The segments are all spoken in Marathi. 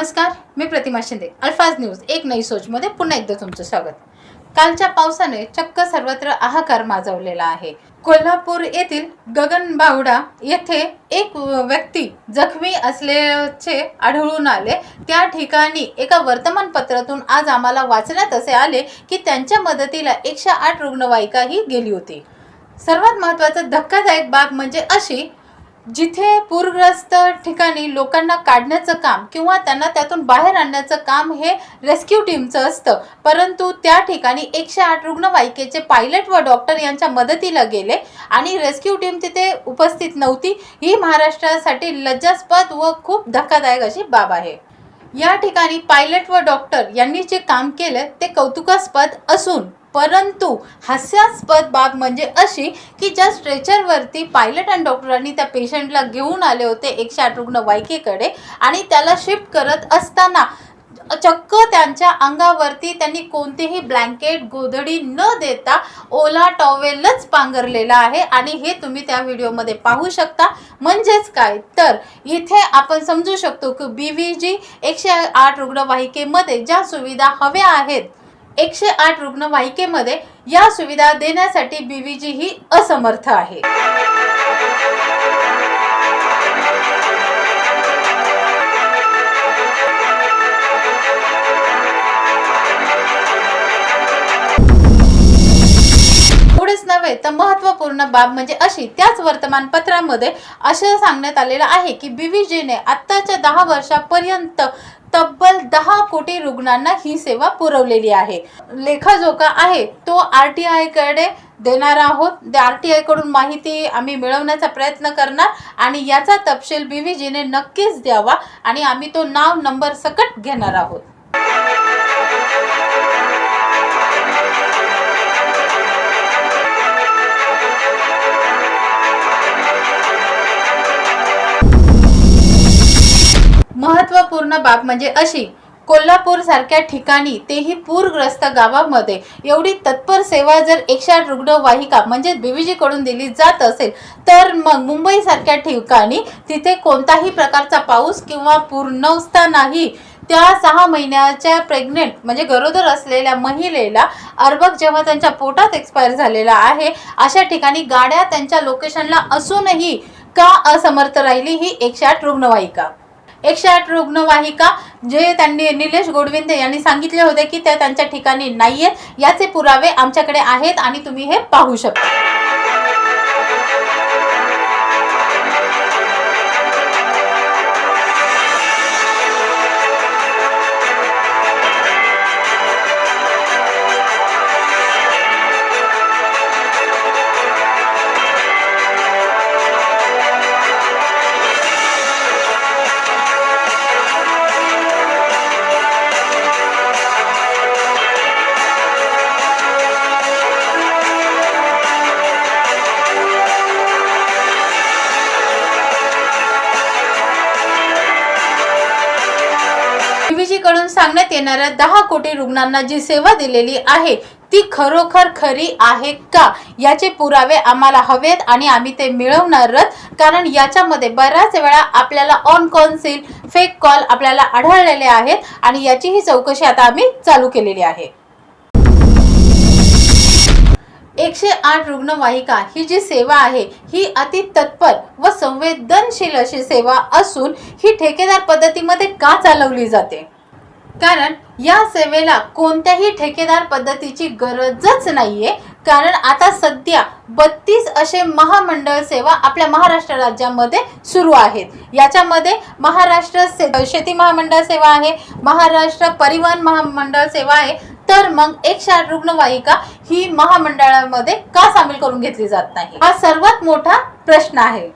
नमस्कार मी प्रतिमा शिंदे. अल्फाज न्यूज एक नई सोचमध्ये पुन्हा एकदा तुमचं स्वागत. कालच्या पावसाने चक्क सर्वत्र हाहाकार माजवलेला आहे. कोल्हापूर येथील गगन बावडा येथे एक व्यक्ती जखमी असल्याचे आढळून आले. त्या ठिकाणी एका वर्तमानपत्रातून आज आम्हाला वाचण्यात असे आले की त्यांच्या मदतीला एकशे आठ रुग्णवाहिकाही गेली होती. सर्वात महत्त्वाचा धक्कादायक बाब म्हणजे अशी जिथे पूरग्रस्त ठिकाणी लोकांना काढण्याचं काम किंवा त्यांना त्यातून बाहेर आणण्याचं काम हे रेस्क्यू टीमचं असतं. परंतु त्या ठिकाणी एकशे आठ रुग्णवाहिकेचे पायलट व डॉक्टर यांच्या मदतीला गेले आणि रेस्क्यू टीम तिथे उपस्थित नव्हती. ही महाराष्ट्रासाठी लज्जास्पद व खूप धक्कादायक अशी बाब आहे. या ठिकाणी पायलट व डॉक्टर यांनी जे काम केलं ते कौतुकास्पद असून परंतु हास्यास्पद बाब म्हणजे अशी की ज्या स्ट्रेचरवरती पायलट आणि डॉक्टरांनी त्या पेशंटला घेऊन आले होते एकशे आठ रुग्णवाहिकेकडे आणि त्याला शिफ्ट करत असताना चक्क त्यांच्या अंगावरती त्यांनी कोणतेही ब्लँकेट गोधडी न देता ओला टॉवेलच पांघरलेला आहे आणि हे तुम्ही त्या व्हिडिओमध्ये पाहू शकता. म्हणजेच काय? तर इथे आपण समजू शकतो की बी व्ही जी एकशे आठ रुग्णवाहिकेमध्ये ज्या सुविधा हव्या आहेत एकशे आठ रुग्णवाहिकेमध्ये या सुविधा देण्यासाठी बीव्हीजी ही असमर्थ आहे. नव्हे तर महत्त्वपूर्ण बाब म्हणजे अशी त्याच वर्तमानपत्रामध्ये असं सांगण्यात आलेलं आहे की बीव्हीजीने आत्ताच्या दहा वर्षापर्यंत तब्बल दहा कोटी रुग्णांना ही सेवा पुरवलेली आहे. लेखाजोखा आहे तो आर टी आयकडे देणार आहोत. आर टी आयकडून माहिती आम्ही मिळवण्याचा प्रयत्न करणार आणि याचा तपशील बी व्ही जीने नक्कीच द्यावा आणि आम्ही तो नाव नंबर सकट घेणार आहोत. महत्त्वपूर्ण बाब म्हणजे अशी कोल्हापूर सारख्या ठिकाणी तेही पूरग्रस्त गावामध्ये. एवढी तत्पर सेवा जर एकशे आठ रुग्णवाहिका म्हणजे बीबीजीकडून दिली जात असेल तर मग मुंबई सारख्या ठिकाणी तिथे कोणताही प्रकारचा पाऊस किंवा पूर नसतानाही त्या सहा महिन्याच्या प्रेग्नेंट म्हणजे गरोदर असलेल्या महिलेला अर्भक जेव्हा त्यांच्या पोटात एक्सपायर झालेला आहे अशा ठिकाणी गाड्या त्यांच्या लोकेशनला असूनही का असमर्थ राहिली ही एकशे आठ रुग्णवाहिका एकशे आठ रुग्णवाहिका जे त्यांनी निलेश गोडविंदे यांनी सांगितले होते की त्या त्यांच्या ठिकाणी नाहीये याचे पुरावे आमच्याकडे आहेत आणि तुम्ही हे पाहू शकता. बीबीजी कडून सांगण्यात येणाऱ्या दहा कोटी रुग्णांना जी सेवा दिलेली आहे ती खरोखर खरी आहे का? याचे पुरावे आम्हाला हवेत आणि आम्ही ते मिळवणारच. कारण याच्यामध्ये बऱ्याच वेळा आपल्याला ऑन कॉन्सिल फेक कॉल आपल्याला आढळलेले आहेत आणि याची ही चौकशी आता आम्ही चालू केलेली आहे. एकशे आठ रुग्णवाहिका ही जी सेवा आहे ही अति तत्पर व संवेदनशील अशी सेवा असून ही ठेकेदार पद्धतीमध्ये का चालवली जाते? कारण या सेवेला कोणत्याही ठेकेदार पद्धतीची गरजच नाहीये. कारण आता सध्या बत्तीस असे महामंडळ सेवा आपल्या महाराष्ट्र राज्यामध्ये सुरू आहेत. याच्यामध्ये महाराष्ट्र से- शेती महामंडळ सेवा आहे महाराष्ट्र परिवहन महामंडळ सेवा आहे. तर मग एकशे आठ रुग्णवाहिका ही महामंडळामध्ये का सामील करून घेतली जात नाही? हा सर्वात मोठा प्रश्न आहे.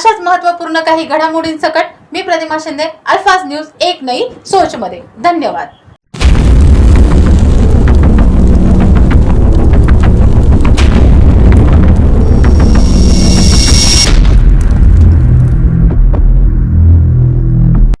अशाच महत्त्वपूर्ण काही घडामोडींसकट मी प्रतिमा शिंदे अल्फाज न्यूज एक नई सोचमध्ये. धन्यवाद.